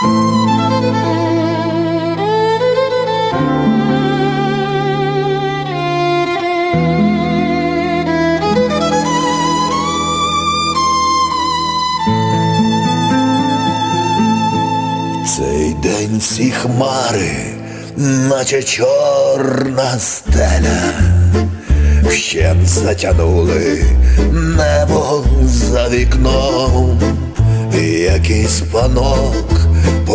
Цей день всі хмари, наче чорна стеля, Вщент затянули небо за вікном, якийсь панок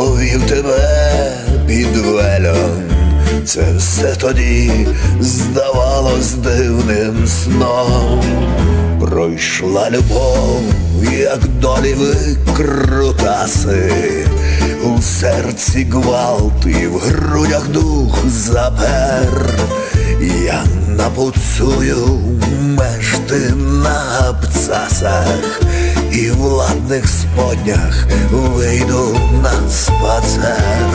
повів тебе під велем. Це все тоді здавалось дивним сном. Пройшла любов, як долі викрутаси, у серці гвалт і в грудях дух запер. Я напуцую мешти на абцасах і в ладних споднях вийду на спацер,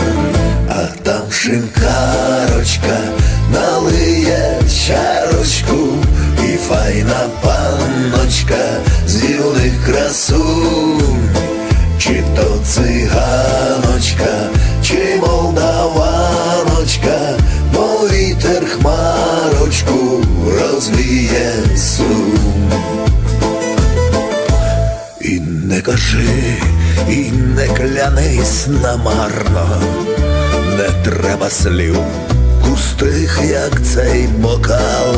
а там шинкарочка налиє чарочку, і файна панночка з юних красунь. Чи то циганочка, чи молдаваночка, бо вітер хмарочку розвіє сум. Кажи, і не клянись намарно, не треба слів пустих, як цей бокал.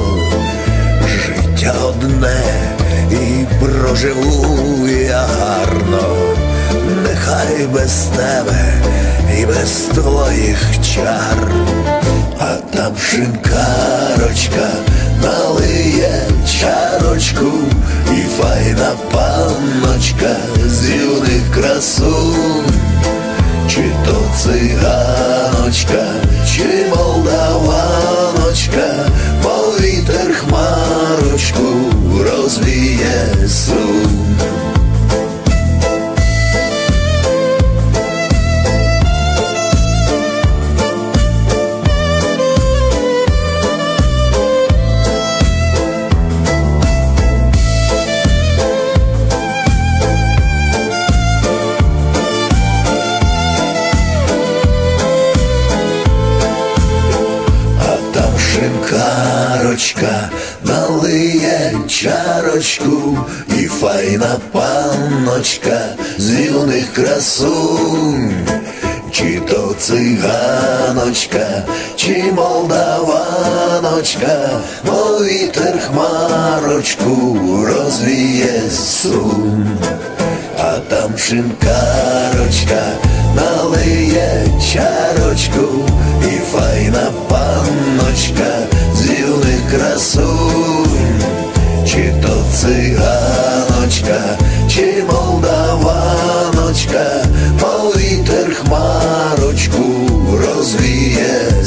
Життя одне і проживу я гарно, нехай без тебе і без твоїх чар, а там шинкарочка налиє чарочку, і файна панночка з юних красун, Чи то циганочка, чи молдаваночка, шинкарочка налиє чарочку, і файна панночка з юних красунь. Чи то циганочка, чи молдаваночка, бо вітер хмарочку розвіє сум. А там шинкарочка налиє чарочку, і файна панночка з юних красунь. Чи то циганочка, чи молдаваночка, бо вітер хмарочку розвіє